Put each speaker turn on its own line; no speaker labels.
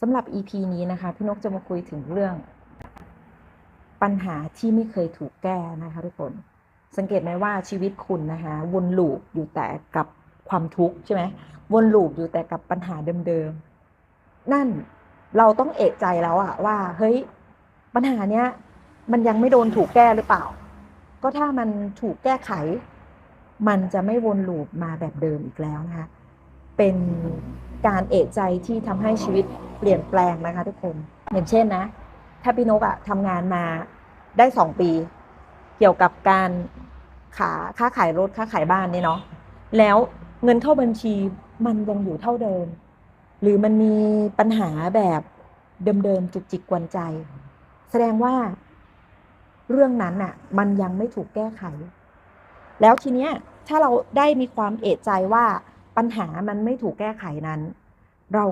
สำหรับ EP นี้นะคะ พี่นกจะมาคุยถึงเรื่อง ปัญหาที่ไม่เคยถูกแก้นะคะทุกคน สังเกตไหมว่าชีวิตคุณนะคะวนลูปอยู่แต่กับความทุกข์ใช่ไหมวนลูปอยู่แต่กับปัญหาเดิมๆ นั่นเราต้องเอกใจแล้วอะว่า เฮ้ย ปัญหาเนี้ย มันยังไม่โดนถูกแก้หรือเปล่า ก็ถ้ามันถูกแก้ไข มันจะไม่วนลูปมาแบบเดิมอีกแล้วนะคะ เป็นการเอกใจที่ทำให้ชีวิต เปลี่ยนแปลงนะคะทุกคนอย่างเช่นนะ ถ้าพี่นกอะทำงานมาได้สองปี เกี่ยวกับการขาค้าขายรถค้าขายบ้านเนี่ยเนาะแล้วเงินเข้าบัญชีมันยังอยู่เท่าเดิม หรือมันมีปัญหาแบบเดิมๆจุกจิกกวนใจ แสดงว่าเรื่องนั้นน่ะมันยังไม่ถูกแก้ไข แล้วทีเนี้ยถ้าเราได้มีความเอะใจว่าปัญหามันไม่ถูกแก้ไขนั้น เรา